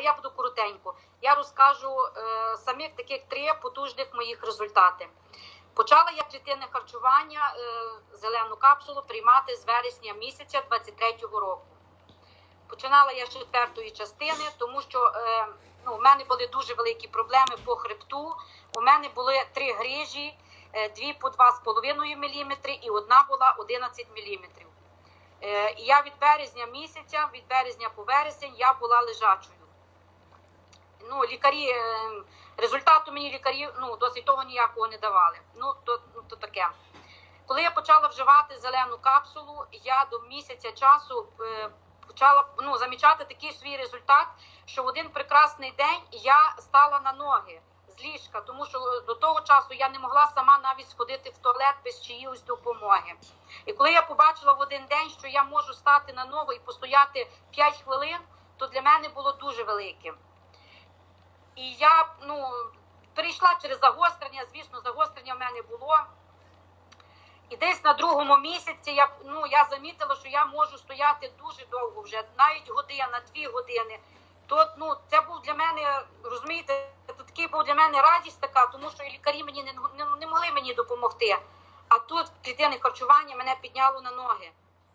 але я буду коротенько. Я розкажу е, самих таких три потужних моїх результати. Почала я клітинне харчування е, зелену капсулу приймати з вересня місяця 23-го року. Починала я з четвертої частини, тому що е, ну, у мене були дуже великі проблеми по хребту. У мене були три грижі, е, дві по 2,5 мм і одна була 11 мм. Е, і я від березня місяця, від березня по вересень, я була лежачою. Ну, лікарі, е, результату мені лікарі ну, досить того ніякого не давали. Ну, то, ну, то таке. Коли я почала вживати зелену капсулу, я до місяця часу е, почала ну, замічати такий свій результат, що в один прекрасний день я стала на ноги з ліжка, тому що до того часу я не могла сама навіть сходити в туалет без чиїсь допомоги. І коли я побачила в один день, що я можу стати на ногу і постояти 5 хвилин, то для мене було дуже великим. І я ну, перейшла через загострення, звісно, загострення в мене було. І десь на другому місяці я, ну, я замітила, що я можу стояти дуже довго вже, навіть година, дві години. То ну, це був для мене, розумієте, це такий був для мене радість така, тому що лікарі мені не, не, не могли мені допомогти. А тут клітинне харчування мене підняло на ноги.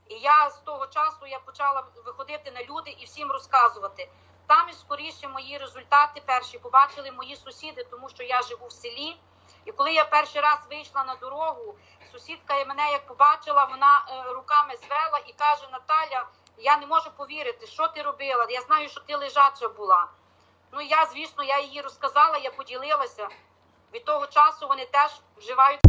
І я з того часу я почала виходити на люди і всім розказувати. Там і скоріше мої результати перші побачили мої сусіди, тому що я живу в селі. І коли я перший раз вийшла на дорогу, сусідка мене як побачила, вона е, руками звела і каже: Наталя, я не можу повірити, що ти робила. Я знаю, що ти лежача була. Ну я, звісно, я їй розказала, я поділилася. Від того часу вони теж вживають.